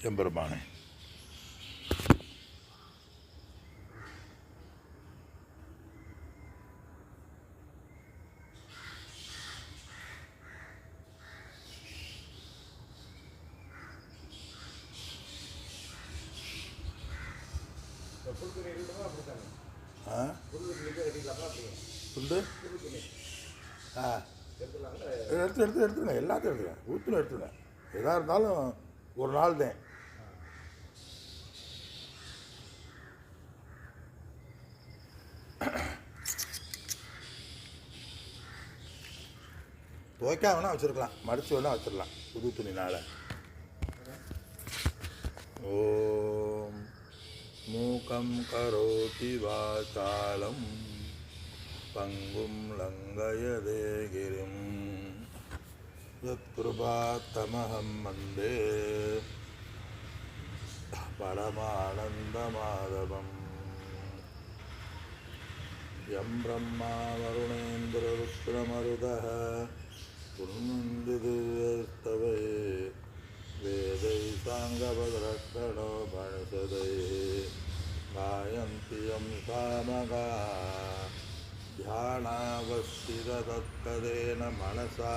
எம்பெருமானே. ஆ? ஆ. எடுத்து எடுத்து எடுத்துங்க எல்லாத்தையும் எடுத்துங்க ஊற்றுல எடுத்துங்க எதாக இருந்தாலும் ஒரு நாள் தான் துவைக்காம வேணால் வச்சுருக்கலாம். மடித்து வேணால் வச்சிடலாம் புது துணினால். ஓம் மூக்கம் கரோதி வாசாலம். பங்கும் லங்கயதே கிரிம். யத்கிருபாத்தமஹம் வந்தே. பரமானந்தமாதவம் யம் பிரம்மா வருணேந்திரருத்ரமருதः कुर्वन्ति दिव्यस्तवे वेदैः साङ्गभद्रक्षणो भणसदैः गायन्ति यं सामगा ध्यानावस्थिततत्तदेन मनसा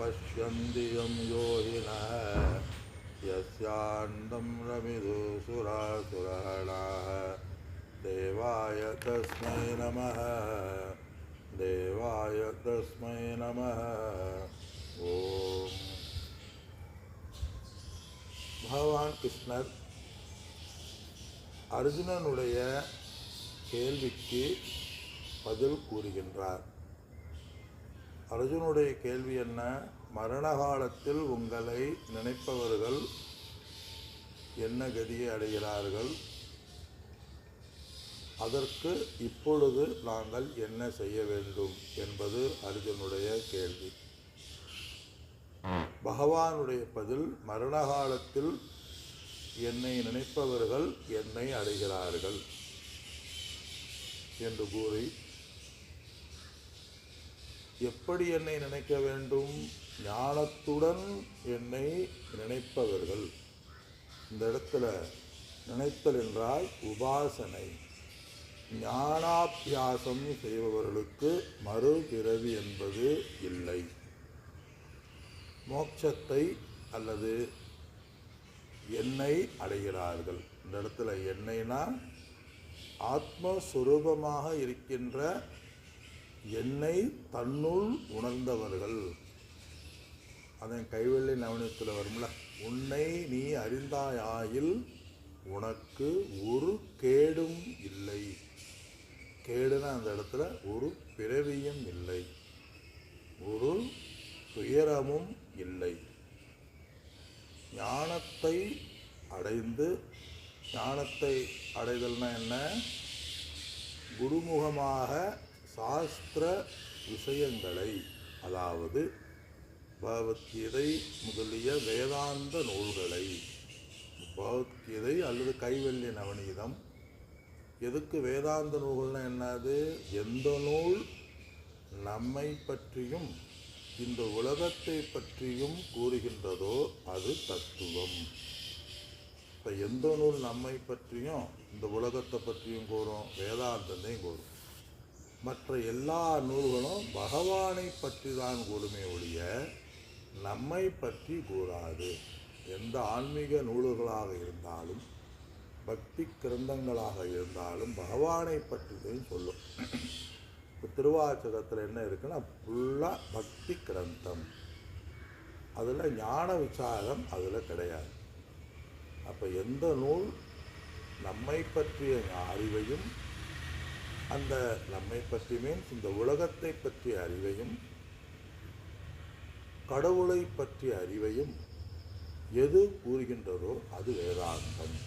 पश्यन्ति यं योगिनः यस्यान्तं रमिदुसुरासुरहणाः देवाय तस्मै नमः देवाय तस्मै नमः ஓம் பகவான் கிருஷ்ணர் அர்ஜுனனுடைய கேள்விக்கு பதில் கூறுகின்றார் அர்ஜுனுடைய கேள்வி என்ன மரண காலத்தில் உங்களை நினைப்பவர்கள் என்ன கதியை அடைகிறார்கள் அதற்கு இப்பொழுது நாங்கள் என்ன செய்ய வேண்டும் என்பது அர்ஜுனுடைய கேள்வி. பகவானுடைய பதில் மரண காலத்தில் என்னை நினைப்பவர்கள் என்னை அடைகிறார்கள் என்று கூறி எப்படி என்னை நினைக்க வேண்டும்? ஞானத்துடன் என்னை நினைப்பவர்கள். இந்த இடத்துல நினைத்தல் என்றால் உபாசனை. ஞானாபியாசம் செய்பவர்களுக்கு மறுபிறவி என்பது இல்லை. மோட்சத்தை அல்லது என்னை அடைகிறார்கள். இந்த இடத்துல எண்ணெய்னா ஆத்மஸ்வரூபமாக இருக்கின்ற என்னை தன்னுள் உணர்ந்தவர்கள். அதன் கைவெள்ளி நவனியத்தில் வரும்ல. உன்னை நீ அறிந்தாயாயில் உனக்கு ஒரு கேடும் இல்லை. கேடுனா அந்த இடத்துல ஒரு பிறவியும் இல்லை. ஒரு துயரமும் இல்லை. ஞானத்தை அடைந்து ஞானத்தை அடைதல்னா என்ன? குருமுகமாக சாஸ்திர விஷயங்களை அதாவது பகவத்கீதை முதலிய வேதாந்த நூல்களை பகவத்கீதை அல்லது கைவல்ய நவநீதம் எதுக்கு வேதாந்த நூல்கள்னால் என்னது? எந்த நூல் நம்மை பற்றியும் இந்த உலகத்தை பற்றியும் கூறுகின்றதோ அது தத்துவம். இப்போ எந்த நூல் நம்மை பற்றியும் இந்த உலகத்தை பற்றியும் கூறும்? வேதாந்தத்தையும் கூறும். மற்ற எல்லா நூல்களும் பகவானை பற்றி தான் கூறுமே ஒழிய நம்மை பற்றி கூறாது. எந்த ஆன்மீக நூல்களாக இருந்தாலும் பக்தி கிரந்தங்களாக இருந்தாலும் பகவானை பற்றியும் சொல்லும். இப்போ திருவாச்சகத்தில் என்ன இருக்குன்னா ஃபுல்லாக பக்தி கிரந்தம். அதில் ஞான விசாரம் அதில் கிடையாது. அப்போ எந்த நூல் நம்மை பற்றிய அறிவையும் அந்த நம்மை பற்றி மீன்ஸ் இந்த உலகத்தை பற்றிய அறிவையும் கடவுளை பற்றிய அறிவையும் எது கூறுகின்றதோ அது வேதாந்தம்.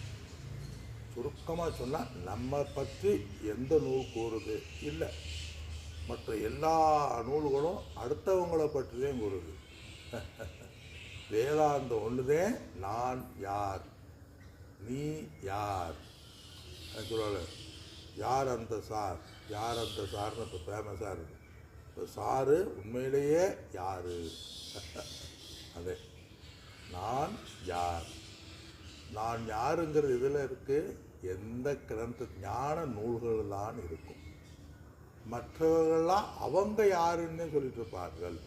சுருக்கமாக சொன்னால் நம்ம பற்றி எந்த நூல் கூறுது? இல்லை. மற்ற எல்லா நூல்களும் அடுத்தவங்களை பற்றி தான் கூறுது. வேதாந்தம் ஒன்றுதே நான் யார்? நீ யார்? அது சொல்லுவாங்க யார் அந்த சார்? யார் அந்த சார்னு இப்போ ஃபேமஸாக இருக்குது இப்போ சாரு உண்மையிலேயே யார்? அதே. நான் யார்? நான் யாருங்கிறது இதில் இருக்குது எந்த கிரந்த ஞான நூல்கள் தான் இருக்கும். மற்றவர்கள்லாம் அவங்க யாருன்னு சொல்லிட்டு இருப்பார்கள்.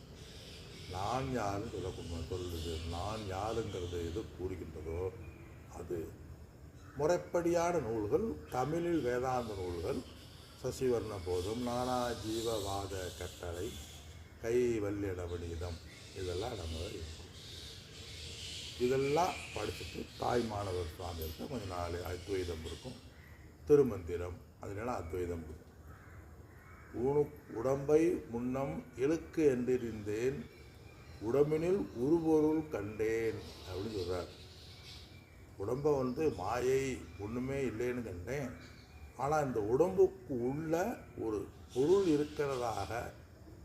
நான் யாருன்னு சொல்லக்கூடிய சொல்லுது நான் யாருங்கிறது எது கூறுகின்றதோ அது. முறைப்படியான நூல்கள் தமிழில் வேதாந்த நூல்கள் சசிவர்ண போதும் நானா ஜீவவாத கட்டளை கை இதெல்லாம் நம்ம இருக்கும் இதெல்லாம் படிச்சுட்டு தாய் மாணவர் இருக்கும் கொஞ்சம் நாலு அத்வைதம் இருக்கும். திருமந்திரம் அதனால அத்வைதம் இருக்கும். உணு உடம்பை முன்னம் இழுக்கு என்றிருந்தேன் உடம்பினில் உருபொருள் கண்டேன் அப்படின்னு சொல்கிறார் உடம்பை வந்து மாயை ஒன்றுமே இல்லைன்னு கண்டேன். ஆனால் இந்த உடம்புக்கு உள்ள ஒரு பொருள் இருக்கிறதாக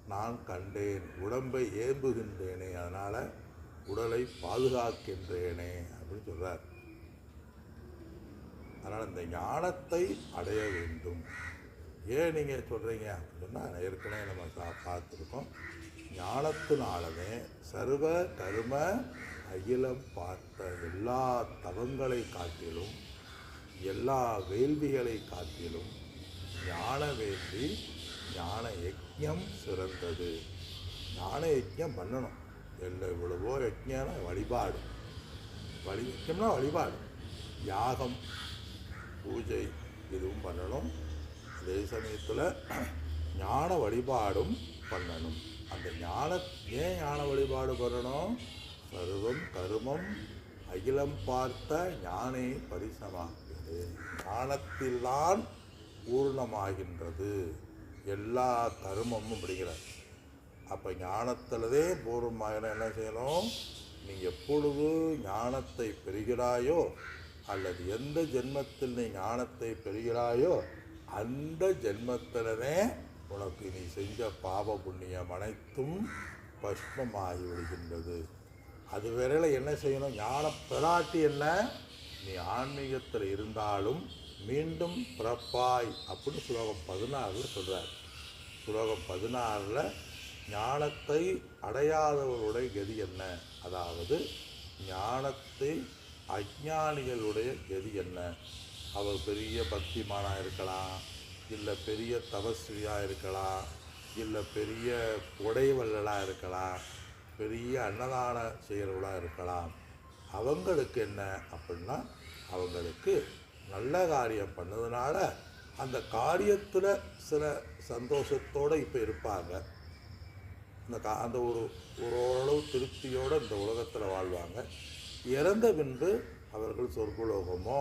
நான் கண்டேன். உடம்பை ஏம்புகின்றேனே அதனால் உடலை பாதுகாக்கின்றேனே அப்படின்னு சொல்கிறார் அதனால் இந்த ஞானத்தை அடைய வேண்டும். ஏன் நீங்கள் சொல்கிறீங்க அப்படின்னு சொன்னால் ஏற்கனவே நம்ம சா- பார்த்துருக்கோம். ஞானத்தினாலுமே சர்வ கரும அகிலம் பார்த்த எல்லா தவங்களை காட்டிலும் எல்லா வேள்விகளை காட்டிலும் ஞான வேள்வி ஞான யஜ்ஞம் சிறந்தது. ஞான யஜ்ஞம் பண்ணணும். எல்லா இவ்வளவோ யஜ்ஞானம் வழிபாடு. வழி யஜ்ஞம்னா வழிபாடு. யாகம் பூஜை இதுவும் பண்ணணும். அதே சமயத்தில் ஞான வழிபாடும் பண்ணணும். அந்த ஞான ஏன் ஞான வழிபாடு பண்ணணும்? சர்வம் கருமம் அகிலம் பார்த்த ஞானே பரிசமாகிறது. ஞானத்தில்தான் பூர்ணமாகின்றது. எல்லா கருமமும் அப்படிங்கிறார். அப்போ ஞானத்திலதே பூர்வமாக என்ன செய்யணும்? நீ எப்பொழுது ஞானத்தை பெறுகிறாயோ அல்லது எந்த ஜென்மத்தில் நீ ஞானத்தை பெறுகிறாயோ அந்த ஜென்மத்திலதே உனக்கு நீ செஞ்ச பாவ புண்ணியம் அனைத்தும் பஷ்மமாகி விடுகின்றது. அது வரையில் என்ன செய்யணும்? ஞான பெறாட்டி என்ன? நீ ஆன்மீகத்தில் இருந்தாலும் மீண்டும் பிறப்பாய் அப்படின்னு ஸ்லோகம் பதினாறில் சொல்கிறார் ஸ்லோகம் பதினாறில் ஞானத்தை அடையாதவருடைய கதி என்ன? அதாவது ஞானத்தை அஜ்ஞானிகளுடைய கதி என்ன? அவர் பெரிய பக்திமானாக இருக்கலாம் இல்லை பெரிய தபஸ்வியாக இருக்கலாம் இல்லை பெரிய உடைவல்லலாக இருக்கலாம் பெரிய அன்னதான செய்கிறவளாக இருக்கலாம். அவங்களுக்கு என்ன அப்படின்னா அவங்களுக்கு நல்ல காரியம் பண்ணதுனால அந்த காரியத்தில் சில சந்தோஷத்தோடு இப்போ இருப்பாங்க. அந்த கா அந்த ஒரு ஒரு ஓரளவு திருப்தியோடு இந்த உலகத்தில் வாழ்வாங்க. இறந்த பின்பு அவர்கள் சொர்க்குலோகமோ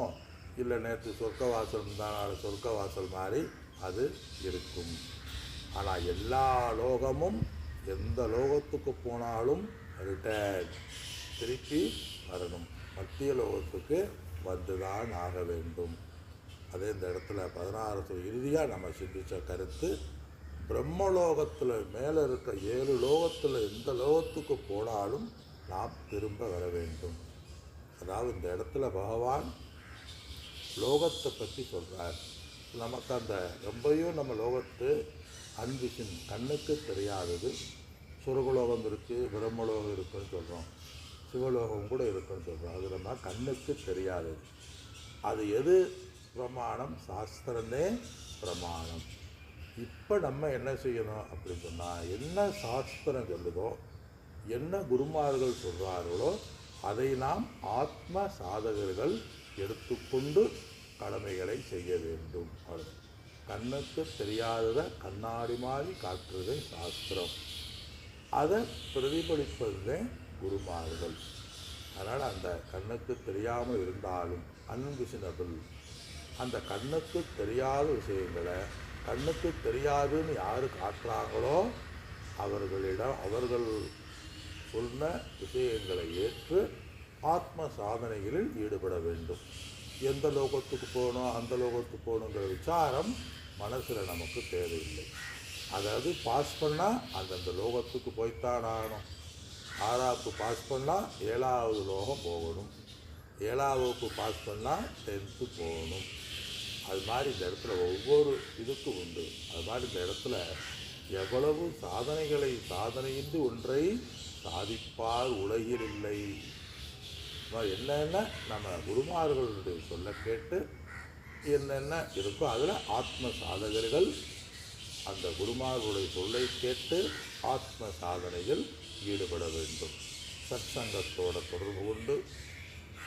இல்லை நேற்று சொர்க்கவாசல் தான் சொர்க்கவாசல் மாதிரி அது இருக்கும். ஆனால் எல்லா லோகமும் எந்த லோகத்துக்கு போனாலும் ரிட்டர்ன் திருப்பி வரணும். மத்திய லோகத்துக்கு வந்துதான் ஆக வேண்டும். அதே இந்த இடத்துல பதினாறு இறுதியாக நம்ம சிந்தித்த கருத்து பிரம்மலோகத்தில் மேலே இருக்க ஏழு லோகத்தில் எந்த லோகத்துக்கு போனாலும் நாம் திரும்ப வர வேண்டும். அதாவது இந்த இடத்துல பகவான் லோகத்தை பற்றி சொல்கிறார் நமக்கு அந்த ரொம்பையும் நம்ம லோகத்து அன்பிஷன் கண்ணுக்கு தெரியாதது. சுரகுலோகம் இருக்குது பிரம்மலோகம் இருக்குன்னு சொல்கிறோம் சிவலோகம் கூட இருக்குன்னு சொல்கிறோம் அது நம்ம கண்ணுக்கு தெரியாதது. அது எது? பிரமாணம். சாஸ்திரமே பிரமாணம். இப்போ நம்ம என்ன செய்யணும் அப்படின்னு சொன்னால் என்ன சாஸ்திரம் சொல்லுதோ என்ன குருமார்கள் சொல்கிறார்களோ அதை நாம் ஆத்ம சாதகர்கள் எடுத்துக்கொண்டு கடமைகளை செய்ய வேண்டும். கண்ணுக்கு தெரியாததை கண்ணாடி மாதிரி காட்டுறது சாஸ்திரம். அதை பிரதிபலிப்பதுதே குருமார்கள். அதனால் அந்த கண்ணுக்கு தெரியாமல் இருந்தாலும் அன்பு அன்விசினபிள் அந்த கண்ணுக்கு தெரியாத விஷயங்களை கண்ணுக்கு தெரியாதுன்னு யார் காட்டுறாங்களோ அவர்களிடம் அவர்கள் சொன்ன விஷயங்களை ஏற்று ஆத்ம சாதனைகளில் ஈடுபட வேண்டும். எந்த லோகத்துக்கு போகணும் அந்த லோகத்துக்கு போகணுங்கிற விசாரம் மனசில் நமக்கு தேவையில்லை. அதாவது பாஸ் பண்ணால் அந்தந்த லோகத்துக்கு போய்த்தான் ஆகணும். ஆறாவுக்கு பாஸ் பண்ணால் ஏழாவது லோகம் போகணும். ஏழாவதுக்கு பாஸ் பண்ணால் டென்த்து போகணும். அது மாதிரி இந்த இடத்துல ஒவ்வொரு இதுக்கும் உண்டு. அது மாதிரி இந்த இடத்துல எவ்வளவு சாதனைகளை சாதனையின்றி ஒன்றை சாதிப்பார் உலகில் இல்லை என்னென்ன நம்ம குருமார்களுடைய சொல்ல கேட்டு என்னென்ன இருக்கோ அதில் ஆத்ம சாதகர்கள் அந்த குருமார்களுடைய சொல்லை கேட்டு ஆத்ம சாதனையில் ஈடுபட வேண்டும். சத்சங்கத்தோட தொடர்பு கொண்டு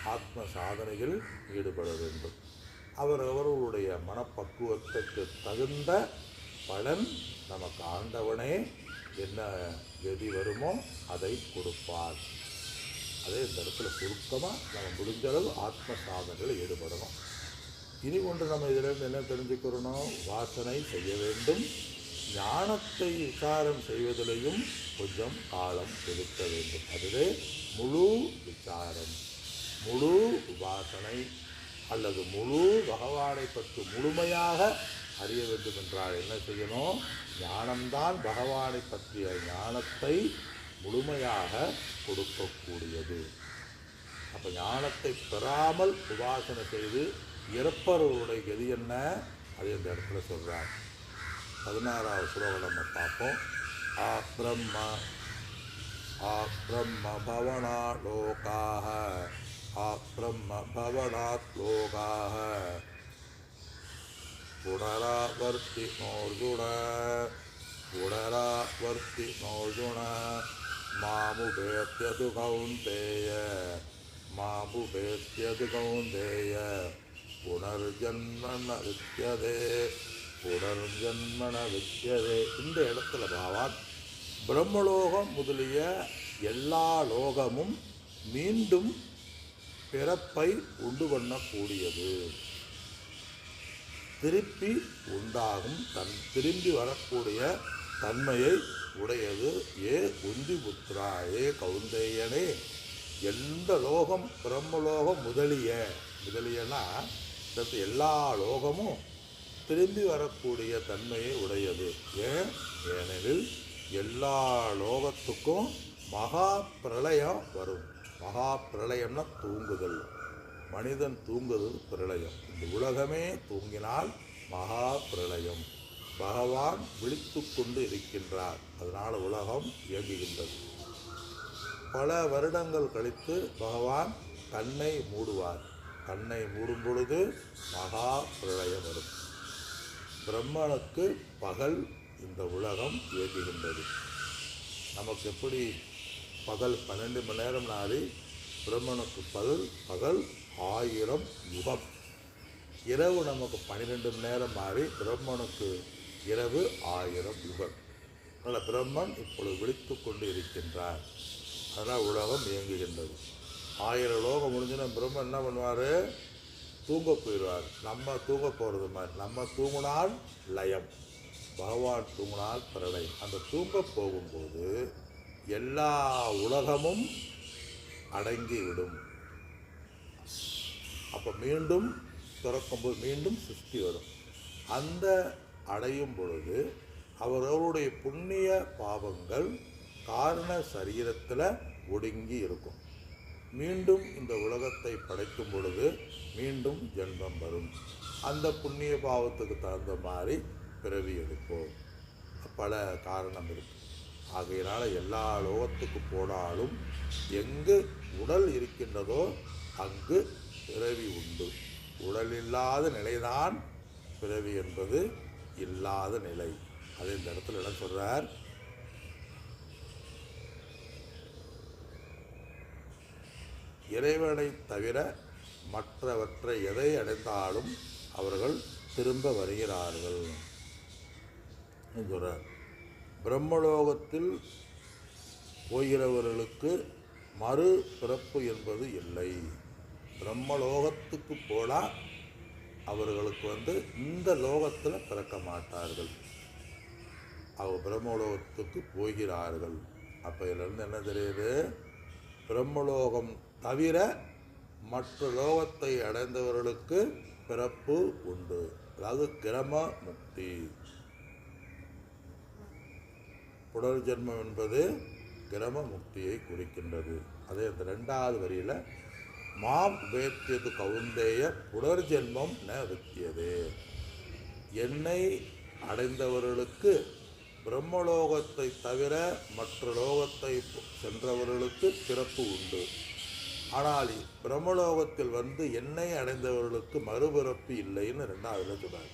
ஆத்ம சாதனையில் ஈடுபட வேண்டும். அவர் அவர்களுடைய மனப்பக்குவத்துக்கு தகுந்த பலன் நமக்கு ஆண்டவனே என்ன கதி வருமோ அதை கொடுப்பார். அதே இந்த இடத்துல சுருக்கமாக நம்ம முடிஞ்ச அளவு ஆத்ம சாதனைகளை ஈடுபடணும். இனி ஒன்று நம்ம இதிலிருந்து என்ன தெரிஞ்சுக்கிறோம் வாசனை செய்ய வேண்டும். ஞானத்தை விசாரம் செய்வதிலையும் கொஞ்சம் காலம் செலுத்த வேண்டும். அதுவே முழு விசாரம் முழு வாசனை. அல்லது முழு பகவானை பற்றி முழுமையாக அறிய வேண்டும் என்றால் என்ன செய்யணும்? ஞானம்தான் பகவானை பற்றிய ஞானத்தை முழுமையாக கொடுக்கக்கூடியது. அப்போ ஞானத்தை பெறாமல் உபாசனை செய்து இறப்பவர்களுடைய கதி என்ன? அது இந்த இடத்துல சொல்கிறார் பதினாறாவது ஸ்லோகம் நம்ம பார்ப்போம். ஆ பிரம்ம ஆ பிரம்ம பவனா லோகாக ஆ பிரம்ம பவனாத் லோகாக புனராவர்த்தி நோர்ஜுண புனராவர்த்தி நோர்ஜுண மாமுபேத்தியது கௌந்தேய மாமுபேத்தியது கௌந்தேய. புனர்ஜன்மன வித்தியதே புனர்ஜன்மன வித்தியதே இந்த இடத்துல பாவான் பிரம்மலோகம் முதலிய எல்லா லோகமும் மீண்டும் பிறப்பை உண்டு பண்ணக்கூடியது. திருப்பி உண்டாகும் தன் திரும்பி வரக்கூடிய தன்மையை உடையது. ஏ குந்தி புத்திரா ஏ கவுந்தேயனே எந்த லோகம் பிரம்மலோகம் முதலிய முதலியனா இந்த எல்லா லோகமும் திரும்பி வரக்கூடிய தன்மையை உடையது. ஏன் ஏனெனில் எல்லா லோகத்துக்கும் மகா பிரளயம் வரும். மகா பிரளயம்னா தூங்குதல். மனிதன் தூங்குதல் பிரளயம். இந்த உலகமே தூங்கினால் மகா பிரளயம் பகவான் விழித்து கொண்டு இருக்கின்றார். அதனால் உலகம் இயங்குகின்றது. பல வருடங்கள் கழித்து பகவான் கண்ணை மூடுவார். கண்ணை மூடும் பொழுது மகா பிரளயம் வரும். பிரம்மனுக்கு பகல் இந்த உலகம் இயங்குகின்றது. நமக்கு எப்படி பகல் பன்னெண்டு மணி நேரம் நாளி பிரம்மனுக்கு பதில் பகல் ஆயிரம் யுகம். இரவு நமக்கு பன்னிரெண்டு மணி நேரம் மாறி பிரம்மனுக்கு இரவு ஆயிரம் யுகம். அதனால் பிரம்மன் இப்பொழுது விழித்து கொண்டு இருக்கின்றார் அதனால் உலகம் இயங்குகின்றது. ஆயிரம் லோகம் முடிஞ்சுன்னா பிரம்மன் என்ன பண்ணுவார்? தூங்க போயிடுவார். நம்ம தூங்க போகிறது மாதிரி. நம்ம தூங்கினால் லயம். பகவான் தூங்கினால் பிரளயம். அந்த தூங்க போகும்போது எல்லா உலகமும் அடங்கிவிடும். அப்போ மீண்டும் திறக்கும்போது மீண்டும் சிருஷ்டி வரும். அந்த அடையும் பொழுது அவரவருடைய புண்ணிய பாவங்கள் காரண சரீரத்தில் ஒடுங்கி இருக்கும். மீண்டும் இந்த உலகத்தை படைக்கும் பொழுது மீண்டும் ஜென்மம் வரும். அந்த புண்ணிய பாவத்துக்கு தகுந்த மாதிரி பிறவி எடுப்போம். பல காரணம் இருக்குது ஆகையினால் எல்லா லோகத்துக்கு போனாலும் எங்கு உடல் இருக்கின்றதோ அங்கு பிறவி உண்டு. உடல் இல்லாத நிலைதான் பிறவி என்பது இல்லாத நிலை. அது இந்த இடத்துல என்ன சொல்கிறார் இறைவனை தவிர மற்றவற்றை எதை அடைந்தாலும் அவர்கள் திரும்ப வருகிறார்கள். சொல்கிறார் பிரம்மலோகத்தில் போகிறவர்களுக்கு மறு பிறப்பு என்பது இல்லை. பிரம்மலோகத்துக்கு போனால் அவர்களுக்கு வந்து இந்த லோகத்தில் பிறக்க மாட்டார்கள். அவங்க பிரம்மலோகத்துக்கு போகிறார்கள். அப்போ இதிலிருந்து என்ன தெரியுது? பிரம்மலோகம் தவிர மற்ற லோகத்தை அடைந்தவர்களுக்கு பிறப்பு உண்டு. அதாவது கிரம முக்தி புனர்ஜென்மம் என்பது கிரம முக்தியை குறிக்கின்றது. அதே அந்த ரெண்டாவது வரியில் மாம் உபேத்தியது கவுந்தேய புனர்ஜென்மம் ந வித்தியது. என்னை அடைந்தவர்களுக்கு பிரம்மலோகத்தை தவிர மற்ற லோகத்தை சென்றவர்களுக்கு பிறப்பு உண்டு. ஆனால் பிரம்மலோகத்தில் வந்து என்னை அடைந்தவர்களுக்கு மறுபிறப்பு இல்லைன்னு ரெண்டாவதுல சொன்னார்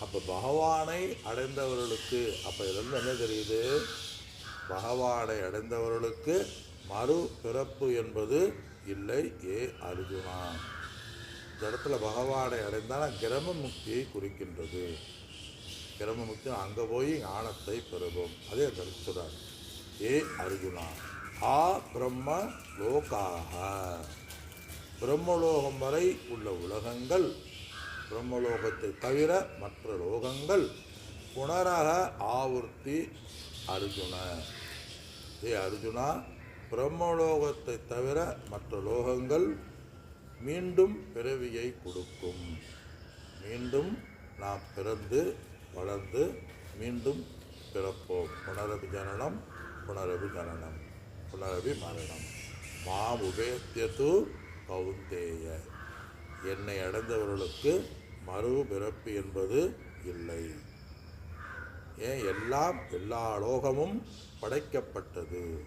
அப்போ பகவானை அடைந்தவர்களுக்கு அப்போ இதுலேருந்து என்ன தெரியுது? பகவானை அடைந்தவர்களுக்கு மறு பிறப்பு என்பது இல்லை ஏ அர்ஜுனா. இந்த இடத்துல பகவானை அடைந்தால் கிரம முக்தியை குறிக்கின்றது. கிரம முக்தி அங்கே போய் ஞானத்தை பெறுவோம். அதே அந்த ஏ அர்ஜுனா. ஆ பிரம்ம லோகாக பிரம்மலோகம் வரை உள்ள உலகங்கள் பிரம்மலோகத்தை தவிர மற்ற லோகங்கள் புனரக ஆவர்த்தி அர்ஜுன. ஏ அர்ஜுனா பிரம்மலோகத்தை தவிர மற்ற லோகங்கள் மீண்டும் பிறவியை கொடுக்கும். மீண்டும் நாம் பிறந்து வளர்ந்து மீண்டும் பிறப்போம். புனரபி ஜனனம் புனரபி ஜனனம் புனரபி மரணம் மாம் உபேத்தியது கவுந்தேய என்னை அடைந்தவர்களுக்கு மறு பிறப்பு என்பது இல்லை. ஏன்? எல்லாம் எல்லா லோகமும் படைக்கப்பட்டது.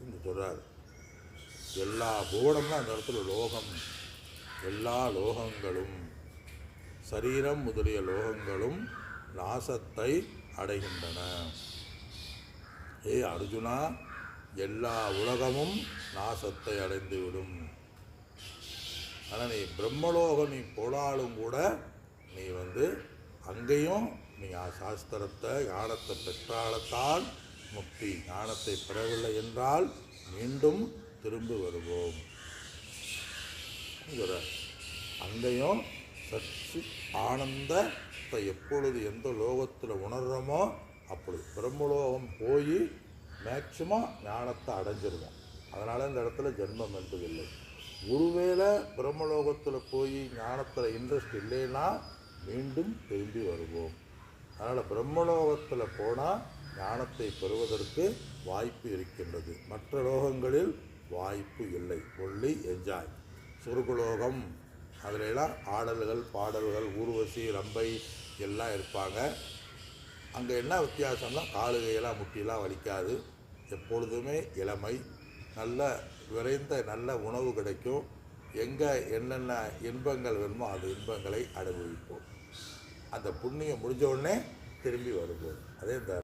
என்று சொல்கிறார் எல்லா பூடமும் அந்த இடத்துல லோகம். எல்லா லோகங்களும் சரீரம் முதலிய லோகங்களும் நாசத்தை அடைகின்றன. ஏ அர்ஜுனா எல்லா உலகமும் நாசத்தை அடைந்துவிடும். ஆனால் நீ பிரம்மலோகம் நீ போனாலும் கூட நீ வந்து அங்கேயும் நீ ஆ சாஸ்திரத்தை ஞானத்தை பெற்றாலத்தால் முக்தி. ஞானத்தை பெறவில்லை என்றால் மீண்டும் திரும்பி வருவோம். அங்கேயும் சச்சி ஆனந்தத்தை எப்பொழுது எந்த லோகத்தில் உணர்கிறோமோ அப்பொழுது பிரம்மலோகம் போய் மேக்சிமம் ஞானத்தை அடைஞ்சிருவோம். அதனால் இந்த இடத்துல ஜென்மம் என்பதில்லை. ஒருவேளை பிரம்மலோகத்தில் போய் ஞானத்தில் இன்ட்ரெஸ்ட் இல்லைன்னா மீண்டும் திரும்பி வருவோம். அதனால் பிரம்மலோகத்தில் போனால் ஞானத்தை பெறுவதற்கு வாய்ப்பு இருக்கின்றது. மற்ற லோகங்களில் வாய்ப்பு இல்லை. ஒல்லி என்ஜாய் சுருகுலோகம். அதிலெல்லாம் ஆடல்கள் பாடல்கள் ஊர்வசி ரம்பை எல்லாம் இருப்பாங்க. அங்கே என்ன வித்தியாசம்னா காலு கையெல்லாம் முட்டியெல்லாம் வலிக்காது. எப்பொழுதுமே இளமை நல்ல விரைந்த நல்ல உணவு கிடைக்கும். எங்கே என்னென்ன இன்பங்கள் வேணுமோ அந்த இன்பங்களை அனுபவிப்போம். அந்த புண்ணியம் முடிஞ்ச உடனே திரும்பி வருவோம். அதே இந்த